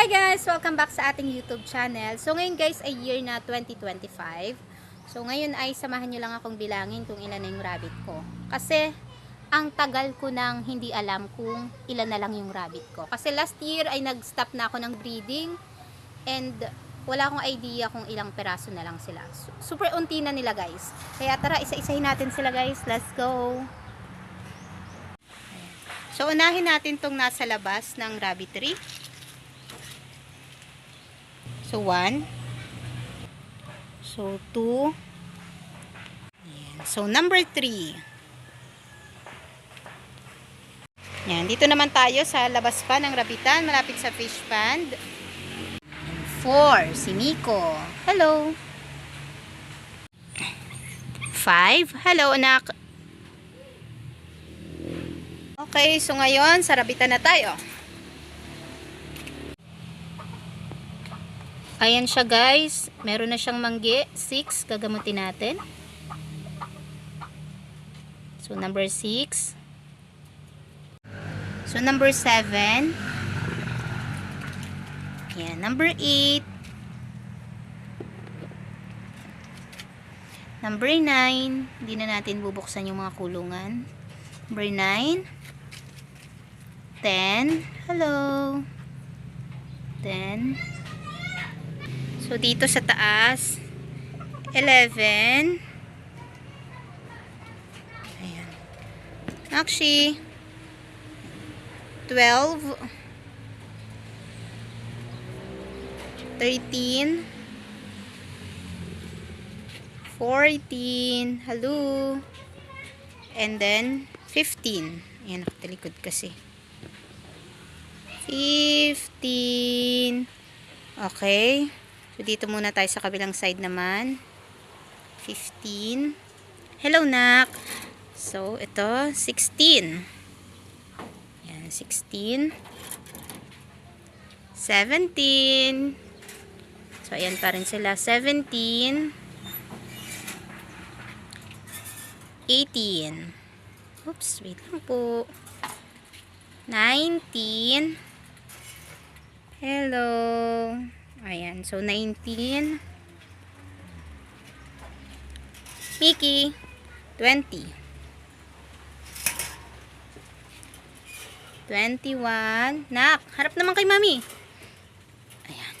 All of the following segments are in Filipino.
Hi guys! Welcome back sa ating YouTube channel. So ngayon guys ay year na 2025. So ngayon ay samahan nyo lang akong bilangin kung ilan na yung rabbit ko. Kasi ang tagal ko nang hindi alam kung ilan na lang yung rabbit ko. Kasi last year ay nag-stop na ako ng breeding and wala akong idea kung ilang peraso na lang sila. Su- Super unti na nila guys. Kaya tara, isa-isahin natin sila guys. Let's go! So unahin natin tong nasa labas ng rabbitry. So, 1. So, 2. Ayan. So, number 3. Yan. Dito naman tayo sa labas pa ng rabitan, malapit sa fish pond. 4. Si Miko. Hello. 5. Hello, anak. Okay, so ngayon, sa rabitan na tayo. Ayan siya guys. Meron na siyang manggi. 6. Gagamutin natin. So, number 6. So, number 7. Ayan. Number 8. Number 9. Hindi na natin bubuksan yung mga kulungan. Number 9. 10. Hello. 10. So, dito sa taas, 11. Ayan. Actually, 12. 13. 14. Hello. And then, 15. Ayan, nakatalikod kasi. 15. Okay. So, dito muna tayo sa kabilang side naman. 15. Hello, nak. So, ito, 16. Yan, 16. 17. So, ayan pa rin sila. 17. 18. Oops, wait lang po. 19. Hello. Ayan, so 19. Mickey, 20. 21. Nak, harap naman kay mami. Ayan.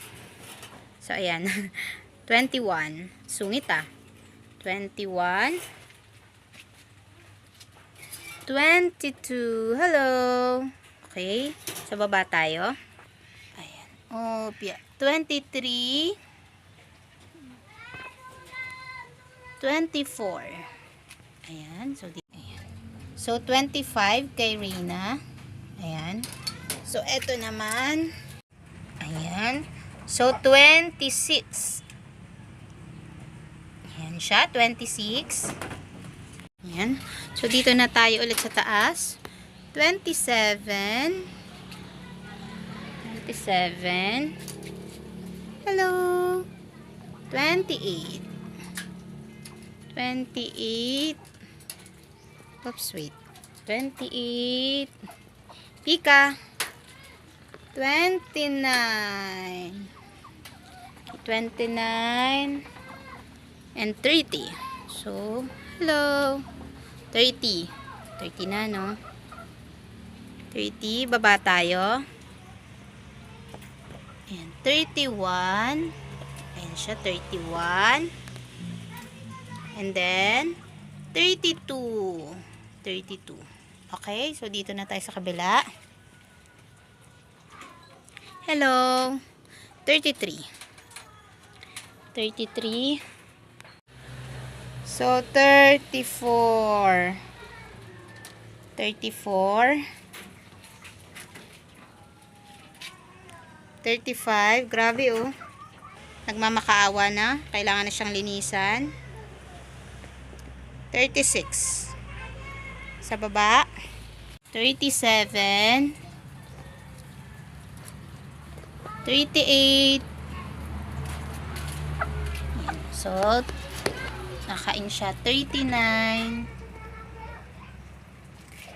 So, ayan. 21. Sungit ah. 21. 22. Hello. Okay. Sa baba tayo. Opya. 23. 24. Ayan. So, di ayan. So, 25 kay Rina. Ayan. So, eto naman. Ayan. So, 26. Ayan siya. 26. Ayan. So, dito na tayo ulit sa taas. 27. 27. Hello. 28. 28. Oops, wait. 28. Pika. 29. 29. And 30. So, hello. 30. 30 na, no? 30. Baba tayo. Ayan, 31. Ayan siya, 31. And then, 32. 32. Okay, so dito na tayo sa kabila. Hello. 33. 33. So, 34. 34. 35. Grabe oh. Nagmamakaawa na. Kailangan na siyang linisan. 36. Sa baba. 37. 38. So, nakain siya 39.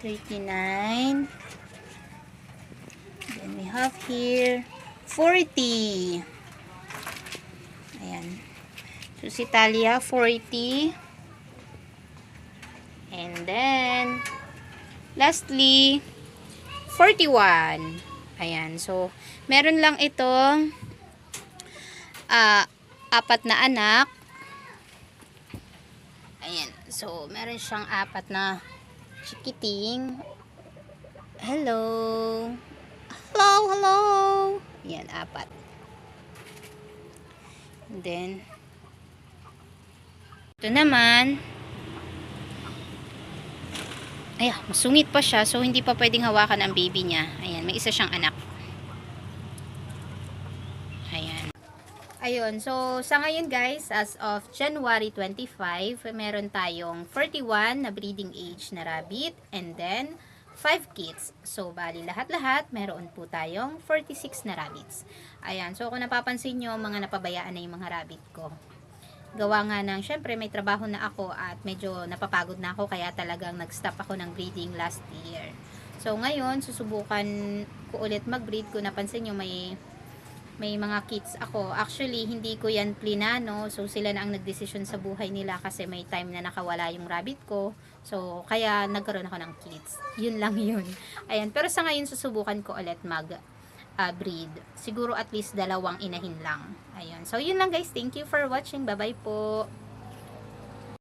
39. Then we have here 40. Ayan. So, si Talia, 40. And then, lastly, 41. Ayan. So, meron lang itong ah, apat na anak. Ayan. So, meron siyang apat na chikiting. Hello. Hello, hello. Ayan, apat. And then, ito naman, ay, masungit pa siya, so hindi pa pwedeng hawakan ang baby niya. Ayan, may isa siyang anak. Ayan. Ayun, so sa ngayon guys, as of January 25, meron tayong 41 na breeding age na rabbit and then 5 kids. So, bali lahat-lahat, meron po tayong 46 na rabbits. Ayan, so kung napapansin nyo, mga napabayaan na yung mga rabbit ko. Gawa nga ng, syempre may trabaho na ako at medyo napapagod na ako kaya talagang nag-stop ako ng breeding last year. So, ngayon, susubukan ko ulit mag-breed. Kung napansin nyo, may may mga kids ako. Actually, hindi ko yan plinano. So, sila na ang nagdesisyon sa buhay nila kasi may time na nakawala yung rabbit ko. So, kaya nagkaroon ako ng kids. Yun lang yun. Ayan. Pero sa ngayon, susubukan ko ulit mag uh, breed. Siguro at least dalawang inahin lang. Ayun. So, yun lang guys. Thank you for watching. Bye-bye po.